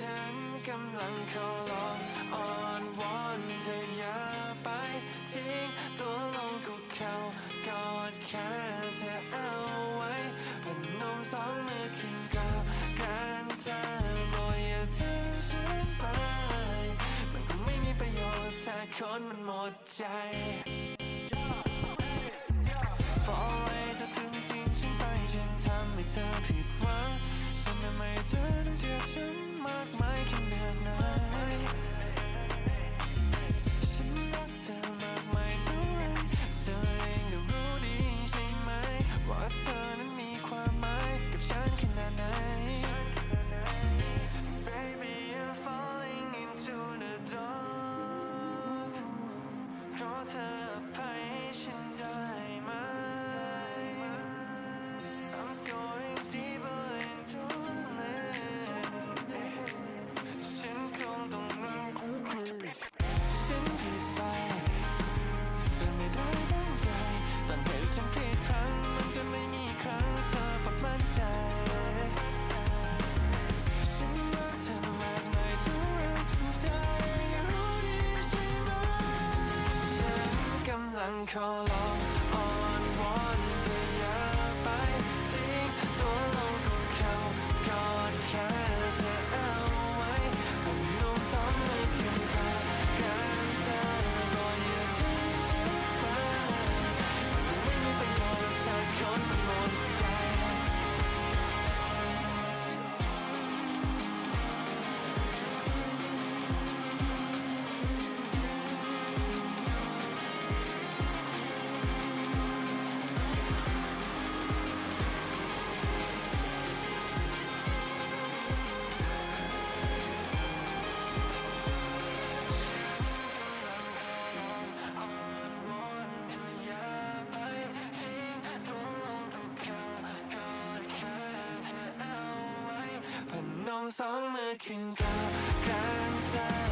ฉันกำลังขอร้องอ้อนวอนเธออย่าไปทิ้งตัวลงคุกเข่ากอดแค่เธอเอาไว้พนมสองมือขึ้นกราบการเธอโปรดอย่าทิ้งฉันไป มันคงไม่มีประโยชน์ถ้าคนมันหมดใจ ฉันผิดไปเธอไม่ได้ตั้งใจตอนเห็นฉันกี่ครั้ง มันจะไม่มีครั้งที่เธอปรับมั่นใจ ฉันรักเธอมากมายเท่าไรเธอรู้ดีใช่ไหมฉันกำลังขอร้องอ้อนวอนเธอ สองมือขึ้นกราบกรานเธอ